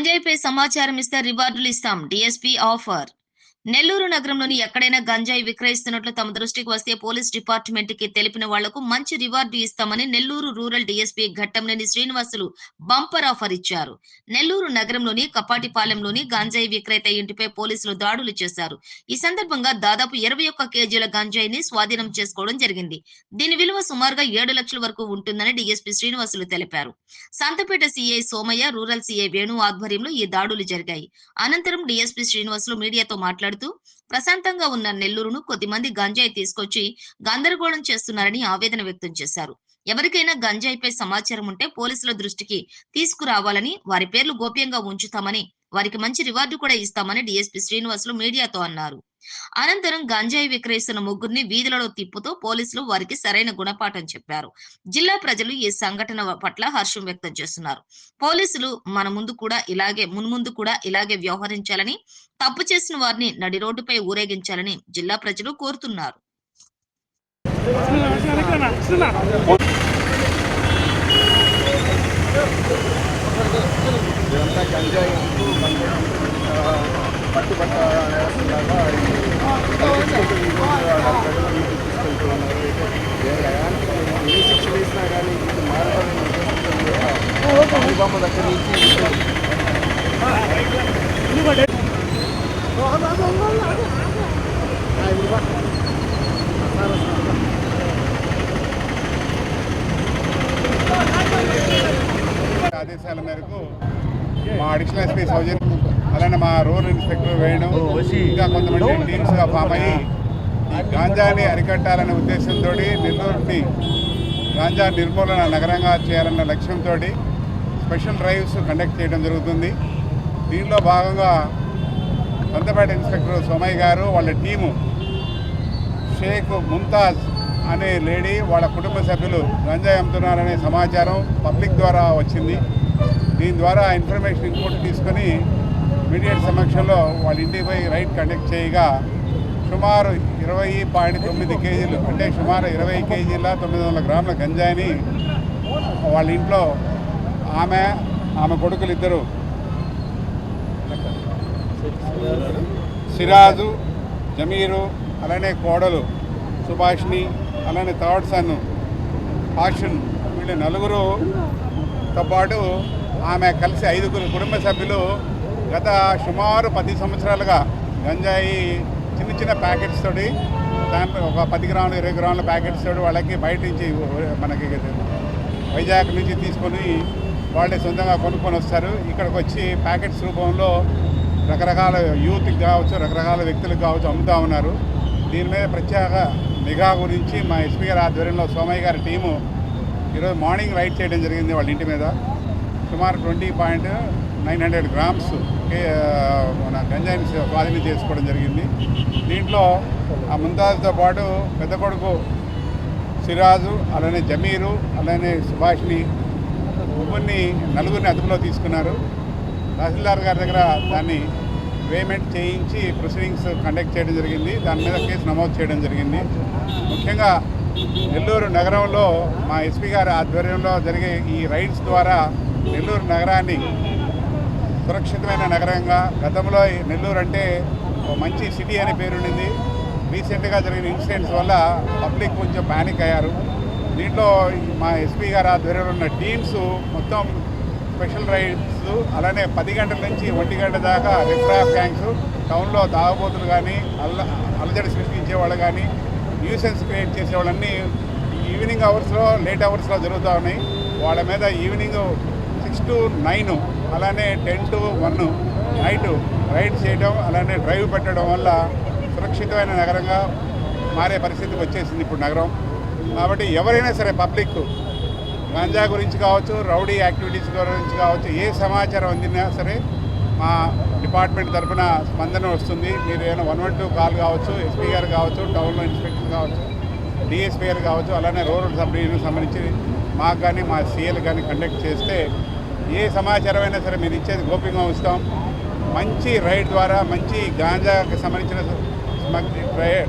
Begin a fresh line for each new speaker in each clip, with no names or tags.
గంజాయిపై సమాచారం ఇస్తే రివార్డులు ఇస్తాం. DSP offer. నెల్లూరు నగరంలోని ఎక్కడైనా గంజాయి విక్రయిస్తున్నట్లు తమ దృష్టికి వస్తే పోలీస్ డిపార్ట్మెంట్కి తెలిపిన వాళ్ళకు మంచి రివార్డు ఇస్తామని Nellore rural DSP Ghattamaneni Srinivasulu bumper offer ఇచ్చారు. నెల్లూరు నగరంలోని కపాటిపాలెంలోని గంజాయి విక్రేత ఇంటిపై పోలీసులు దాడులు చేశారు. ఈ సందర్భంగా దాదాపు ఇరవై ఒక్క కేజీల గంజాయిని స్వాధీనం చేసుకోవడం జరిగింది. దీని విలువ సుమారుగా ఏడు లక్షల వరకు ఉంటుందని డిఎస్పీ శ్రీనివాసులు తెలిపారు. Santhapeta CI Somaiah rural CI Venu ఆధ్వర్యంలో ఈ దాడులు జరిగాయి. అనంతరం డిఎస్పీ శ్రీనివాసులు మీడియాతో మాట్లాడుతూ ప్రశాంతంగా ఉన్న నెల్లూరును కొద్దిమంది గంజాయి తీసుకొచ్చి గందరగోళం చేస్తున్నారని ఆవేదన వ్యక్తం చేశారు. ఎవరికైనా గంజాయిపై సమాచారం ఉంటే పోలీసుల దృష్టికి తీసుకురావాలని వారి పేర్లు గోప్యంగా ఉంచుతామని వారికి మంచి రివార్డు కూడా ఇస్తామని డిఎస్పీ శ్రీనివాసులు మీడియాతో అన్నారు. అనంతరం గంజాయి విక్రయిస్తున్న ముగ్గురిని వీధులలో తిప్పుతూ పోలీసులు వారికి సరైన గుణపాఠం చెప్పారు. జిల్లా ప్రజలు ఈ సంఘటన పట్ల హర్షం వ్యక్తం చేస్తున్నారు. పోలీసులు మన ముందు కూడా ఇలాగే మున్ముందు కూడా ఇలాగే వ్యవహరించాలని తప్పు చేసిన వారిని నడి రోడ్డుపై ఊరేగించాలని జిల్లా ప్రజలు కోరుతున్నారు.
ఇదంతా గంజాయి. ఆ, పట్టుబట్ట నేరస్తులాగా ఇది తీసుకుంటూ ఈ రోజు ఆ ప్రజల నుంచి తీసుకెళ్తూ ఉన్నారు. ఏ ఎలాంటి ఎన్ని శిక్ష వేసినా కానీ ఇది మారడానికి బొమ్మ దగ్గర నుంచి ఇటు ఆదేశాల మేరకు మా అడిషనల్ ఎస్పీ సౌజన్ అలానే మా రూరల్ ఇన్స్పెక్టర్ వేయడం ఇంకా కొంతమంది టీమ్స్గా ఫామ్ అయ్యి ఈ గాంజాని అరికట్టాలనే ఉద్దేశంతో నెల్లూరుని గాంజా నిర్మూలన నగరంగా చేయాలన్న లక్ష్యంతో స్పెషల్ డ్రైవ్స్ కండక్ట్ చేయడం జరుగుతుంది. దీనిలో భాగంగా సంతపేట ఇన్స్పెక్టర్ సోమయ్య గారు వాళ్ళ టీము షేక్ ముంతాజ్ అనే లేడీ వాళ్ళ కుటుంబ సభ్యులు గంజాయి అమ్ముతున్నారనే సమాచారం పబ్లిక్ ద్వారా వచ్చింది. దీని ద్వారా ఆ ఇన్ఫర్మేషన్ ఇన్పుట్ తీసుకొని మీడియట్ సమక్షంలో వాళ్ళ ఇంటిపై రైడ్ కండక్ట్ చేయగా సుమారు ఇరవై పాయింట్ తొమ్మిది కేజీలు అంటే సుమారు ఇరవై కేజీల తొమ్మిది వందల గ్రాముల గంజాయిని వాళ్ళ ఇంట్లో ఆమె ఆమె కొడుకులు ఇద్దరు. సిరాజు జమీరు అలానే కోడలు సుభాష్ని అలానే థర్డ్ సన్ హాషన్ వీళ్ళ నలుగురుతో పాటు ఆమె కలిసి ఐదుగురు కుటుంబ సభ్యులు గత సుమారు పది సంవత్సరాలుగా గంజాయి చిన్న చిన్న ప్యాకెట్స్ తోటి దాంట్లో ఒక పది గ్రాములు ఇరవై గ్రాముల ప్యాకెట్స్ తోటి వాళ్ళకి బయట నుంచి మనకి వైజాగ్ నుంచి తీసుకొని వాళ్ళే సొంతంగా కొనుక్కొని వస్తారు. ఇక్కడికి వచ్చి ప్యాకెట్స్ రూపంలో రకరకాల యూత్కి కావచ్చు రకరకాల వ్యక్తులకు కావచ్చు అమ్ముతూ ఉన్నారు. దీని మీద ప్రత్యేక నిఘా గురించి మా ఎస్పీ గారి ఆధ్వర్యంలో సోమయ్య గారి టీము ఈరోజు మార్నింగ్ రైడ్ చేయడం జరిగింది వాళ్ళ ఇంటి మీద. సుమారు twenty point nine hundred grams మన గంజాయిని స్వాధీనం చేసుకోవడం జరిగింది. దీంట్లో ఆ ముంతాజ్తో పాటు పెద్ద కొడుకు సిరాజు అలానే జమీరు అలానే సుభాష్ని ముగ్గురిని నలుగురిని అదుపులో తీసుకున్నారు. తహసీల్దార్ గారి దగ్గర దాన్ని పేమెంట్ చేయించి ప్రొసీడింగ్స్ కండక్ట్ చేయడం జరిగింది. దాని మీద కేసు నమోదు చేయడం జరిగింది. ముఖ్యంగా నెల్లూరు నగరంలో మా ఎస్పీ గారి ఆధ్వర్యంలో జరిగే ఈ రైడ్స్ ద్వారా నెల్లూరు నగరాన్ని సురక్షితమైన నగరంగా గతంలో నెల్లూరు అంటే మంచి సిటీ అనే పేరుండింది రీసెంట్గా జరిగిన ఇన్సిడెంట్స్ వల్ల పబ్లిక్ కొంచెం ప్యానిక్ అయ్యారు. దీంట్లో మా ఎస్పీ గారు ఆధ్వర్యంలో ఉన్న టీమ్స్ మొత్తం స్పెషల్ రైడ్స్ అలానే పది గంటల నుంచి ఒంటి గంట దాకా రిఫ్రాఫ్ గ్యాంగ్స్ టౌన్లో తాగబోతులు కానీ అల్ల అలజడి సృష్టించే వాళ్ళు కానీ న్యూసెన్స్ క్రియేట్ చేసే వాళ్ళన్నీ ఈవినింగ్ అవర్స్లో లేట్ అవర్స్లో జరుగుతూ ఉన్నాయి. వాళ్ళ మీద ఈవినింగ్ సిక్స్ టు నైన్ అలానే ten to one night raid చేయడం అలానే డ్రైవ్ పెట్టడం వల్ల సురక్షితమైన నగరంగా మారే పరిస్థితికి వచ్చేసింది ఇప్పుడు నగరం. కాబట్టి ఎవరైనా సరే పబ్లిక్ గంజా గురించి కావచ్చు రౌడీ యాక్టివిటీస్ గురించి కావచ్చు ఏ సమాచారం అందినా సరే మా డిపార్ట్మెంట్ తరఫున స్పందన వస్తుంది. మీరు ఏమైనా వన్ వన్ టూ కాల్ కావచ్చు ఎస్పీ గారు కావచ్చు టౌన్లో ఇన్స్పెక్టర్ కావచ్చు డిఎస్పీ గారు కావచ్చు అలానే రూరల్ సబ్ డివిజన్కి సంబంధించి మాకు కానీ మా సీఎల్ కానీ కండక్ట్ చేస్తే ఏ సమాచారం అయినా సరే మీరు ఇచ్చేది గోప్యంగా ఉంచుతాం. మంచి రైడ్ ద్వారా మంచి గాంజాకి సంబంధించిన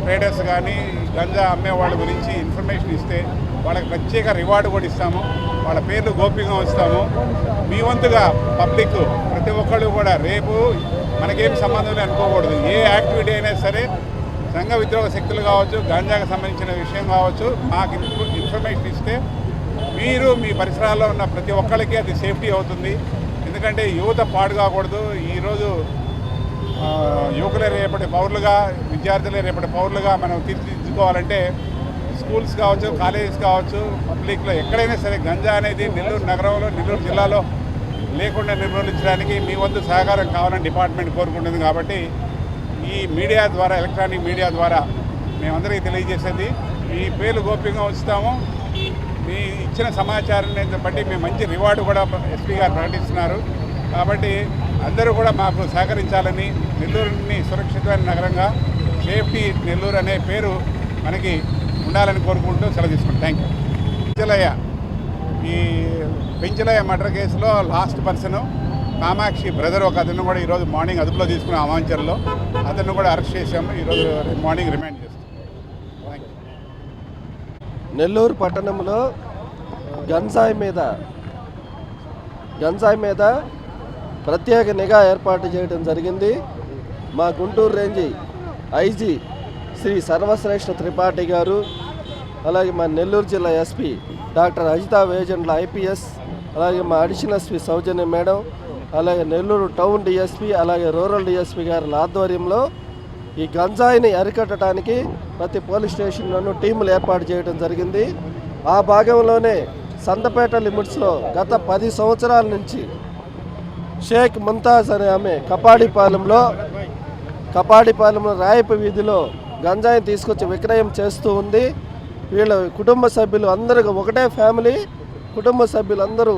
ట్రేడర్స్ కానీ గంజా అమ్మే వాళ్ళ గురించి ఇన్ఫర్మేషన్ ఇస్తే వాళ్ళకి ప్రత్యేక రివార్డు కూడా ఇస్తాము. వాళ్ళ పేర్లు గోప్యంగా ఉంచుతాము. మీ వంతుగా పబ్లిక్ ప్రతి ఒక్కళ్ళు కూడా రేపు మనకేం సంబంధం లేదు అనుకోకూడదు. ఏ యాక్టివిటీ అయినా సరే సంఘ విద్రోహ శక్తులు కావచ్చు గాంజాకు సంబంధించిన విషయం కావచ్చు మాకు ఇన్ఫర్మేషన్ ఇస్తే మీరు మీ పరిసరాల్లో ఉన్న ప్రతి ఒక్కరికి అది సేఫ్టీ అవుతుంది. ఎందుకంటే యువత పాడు కాకూడదు. ఈరోజు యువకులే రేపటి పౌరులుగా విద్యార్థులే రేపటి పౌరులుగా మనం తీర్చిదిద్దుకోవాలంటే స్కూల్స్ కావచ్చు కాలేజెస్ కావచ్చు పబ్లిక్లో ఎక్కడైనా సరే గంజా అనేది నెల్లూరు నగరంలో నెల్లూరు జిల్లాలో లేకుండా నిర్మూలించడానికి మీ వంతు సహకారం కావాలని డిపార్ట్మెంట్ కోరుకుంటుంది కాబట్టి ఈ మీడియా ద్వారా ఎలక్ట్రానిక్ మీడియా ద్వారా మేమందరికీ తెలియజేసేది. మీ పేర్లు గోప్యంగా ఉంచుతాము. మీ ఇచ్చిన సమాచారాన్ని బట్టి మేము మంచి రివార్డు కూడా ఎస్పీ గారు ప్రకటిస్తున్నారు. కాబట్టి అందరూ కూడా మాకు సహకరించాలని నెల్లూరుని సురక్షితమైన నగరంగా సేఫ్టీ నెల్లూరు అనే పేరు మనకి ఉండాలని కోరుకుంటూ సెలవు తీసుకుంటాం థ్యాంక్ యూ. పెంచలయ్య ఈ పెంచలయ్య మర్డర్ కేసులో లాస్ట్ పర్సన్ కామాక్షి బ్రదర్ ఒక అతను కూడా ఈరోజు మార్నింగ్ అదుపులో తీసుకున్న అమాంచర్లో అతను కూడా అరెస్ట్ చేశాము. ఈరోజు మార్నింగ్ రిమాండ్ చేశాము.
నెల్లూరు పట్టణంలో గన్సాయి మీద గన్సాయి మీద ప్రత్యేక నిఘా ఏర్పాటు చేయడం జరిగింది. మా గుంటూరు రేంజి ఐజీ శ్రీ సర్వశ్రేష్ఠ త్రిపాఠి గారు అలాగే మా నెల్లూరు జిల్లా SP doctor Ajitha Vejendla IPS అలాగే మా అడిషనల్ ఎస్పీ సౌజన్య మేడం అలాగే నెల్లూరు టౌన్ డిఎస్పీ అలాగే రూరల్ డిఎస్పీ గారి ఆధ్వర్యంలో ఈ గంజాయిని అరికట్టడానికి ప్రతి పోలీస్ స్టేషన్లోనూ టీములు ఏర్పాటు చేయడం జరిగింది. ఆ భాగంలోనే సందపేట లిమిట్స్లో గత పది సంవత్సరాల నుంచి షేక్ ముంతాజ్ అనే ఆమె కపాడిపాలెంలో కపాడిపాలెంలో రాయపు వీధిలో గంజాయిని తీసుకొచ్చి విక్రయం చేస్తూ ఉంది. వీళ్ళ కుటుంబ సభ్యులు అందరూ ఒకటే ఫ్యామిలీ. కుటుంబ సభ్యులందరూ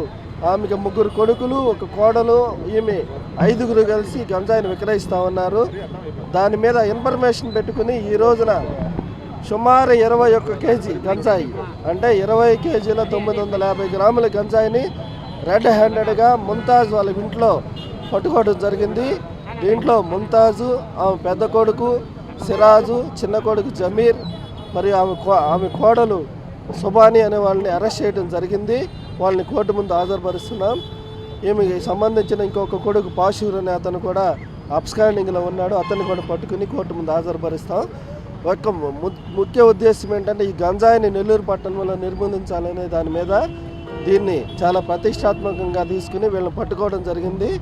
ఆమెకి ముగ్గురు కొడుకులు ఒక కోడలు ఈమె ఐదుగురు కలిసి గంజాయిని విక్రయిస్తూ ఉన్నారు. దాని మీద ఇన్ఫర్మేషన్ పెట్టుకుని ఈ రోజున సుమారు ఇరవై ఒక్క కేజీ గంజాయి అంటే ఇరవై కేజీల తొమ్మిది వందల యాభై గ్రాముల గంజాయిని రెడ్ హ్యాండెడ్గా ముంతాజ్ వాళ్ళ ఇంట్లో పట్టుకోవడం జరిగింది. దీంట్లో ముంతాజు ఆమె పెద్ద కొడుకు సిరాజు చిన్న కొడుకు జమీర్ మరియు ఆమె కో ఆమె కోడలు సుబాని అనే వాళ్ళని అరెస్ట్ చేయడం జరిగింది. వాళ్ళని కోర్టు ముందు హాజరుపరుస్తున్నాం. ఈమెకి సంబంధించిన ఇంకొక కొడుకు పాషూర్ అనే అతను కూడా అబ్స్కాండింగ్లో ఉన్నాడు. అతన్ని కూడా పట్టుకుని కోర్టు ముందు హాజరుపరుస్తాం. ఒక ము- ముఖ్య ఉద్దేశం ఏంటంటే ఈ గంజాయిని నెల్లూరు పట్టణంలో నిర్బంధించాలనే దాని మీద దీన్ని చాలా ప్రతిష్టాత్మకంగా తీసుకుని వీళ్ళని పట్టుకోవడం జరిగింది.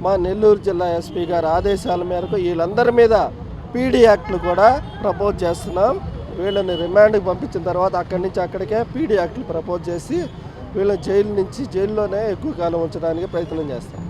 మా నెల్లూరు జిల్లా ఎస్పీ గారి ఆదేశాల మేరకు వీళ్ళందరి మీద పీడీ యాక్ట్లు కూడా ప్రపోజ్ చేస్తున్నాం. వీళ్ళని రిమాండ్కి పంపించిన తర్వాత అక్కడి నుంచి అక్కడికే పీడీ యాక్ట్లు ప్రపోజ్ చేసి వీళ్ళ జైలు నుంచి జైల్లోనే ఎక్కువ కాలం ఉంచడానికి ప్రయత్నం చేస్తాం